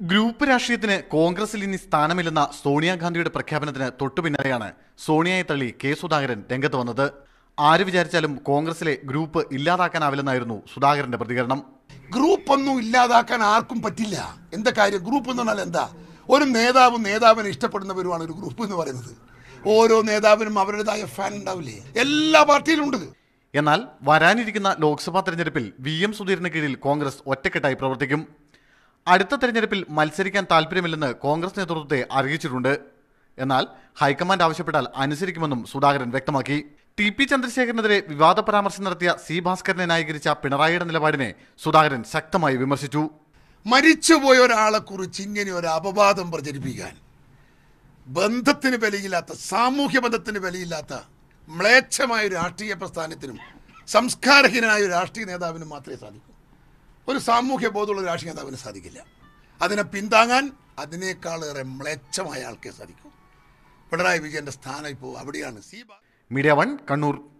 Group രാഷ്ട്രീയത്തിന് കോൺഗ്രസിൽ ഇനി സ്ഥാനമില്ലെന്ന സോണിയാഗാന്ധിയുടെ പ്രഖ്യാപനത്തിന് തൊട്ടു പിന്നാലെയാണ് സോണിയയെ തള്ളി കെ സുധാകരൻ രംഗത്ത് വന്നത്. ആര് വിചാരിച്ചാലും കോൺഗ്രസിലെ ഗ്രൂപ്പ് ഇല്ലാതാക്കാനാവില്ലെന്നായിരുന്നു സുധാകരന്റെ പ്രതികരണം. ഗ്രൂപ്പ് ഒന്നും ഇല്ലാതാക്കാൻ ആർക്കും പറ്റില്ല. എന്താ കാര്യം? ഗ്രൂപ്പ് എന്ന് പറഞ്ഞാൽ എന്താ? ഒരു നേതാവും നേതാവിനെ ഇഷ്ടപ്പെടുന്നവരുമാണ് ഒരു ഗ്രൂപ്പ് എന്ന് പറയുന്നത്. ഓരോ നേതാവിനും അവരുടേതായ ഫാൻ ഉണ്ടാവില്ലേ? എല്ലാ പാർട്ടിയിലും ഉണ്ട്. എന്നാൽ വരാനിരിക്കുന്ന ലോക്സഭാ തെരഞ്ഞെടുപ്പിൽ വി എം സുധീറിന് കീഴിൽ കോൺഗ്രസ് ഒറ്റക്കെട്ടായി പ്രവർത്തിക്കും. അടുത്ത തെരഞ്ഞെടുപ്പിൽ മത്സരിക്കാൻ താല്പര്യമില്ലെന്ന് കോൺഗ്രസ് നേതൃത്വത്തെ അറിയിച്ചിട്ടുണ്ട്. എന്നാൽ ഹൈക്കമാൻഡ് ആവശ്യപ്പെട്ടാൽ അനുസരിക്കുമെന്നും സുധാകരൻ വ്യക്തമാക്കി. ടി പി ചന്ദ്രശേഖരനെതിരെ വിവാദ പരാമർശം നടത്തിയ സി ഭാസ്കരനെ ന്യായീകരിച്ച പിണറായിയുടെ നിലപാടിനെ സുധാകരൻ ശക്തമായി വിമർശിച്ചു. മരിച്ചുപോയ ഒരാളെ കുറിച്ച് ഇങ്ങനെ ഒരു അപവാദം പ്രചരിപ്പിക്കാൻ ബന്ധത്തിന് വിലയില്ലാത്ത സാമൂഹ്യ ബന്ധത്തിന് വിലയില്ലാത്ത മ്ലേച്ഛമായ രാഷ്ട്രീയ പ്രസ്ഥാനത്തിനും സംസ്കാരഹീനനായ ഒരു രാഷ്ട്രീയ നേതാവിനും മാത്രമേ സാധിക്കൂ. ഒരു സാമൂഹ്യ ബോധമുള്ള രാഷ്ട്രീയ നേതാവിന് സാധിക്കില്ല. അതിനെ പിന്താങ്ങാൻ അതിനേക്കാളേറെ മ്ലേച്ഛമായ ആൾക്കേ സാധിക്കൂ. പിണറായി വിജയന്റെ സ്ഥാനം ഇപ്പോൾ അവിടെയാണ്. C media one Kannur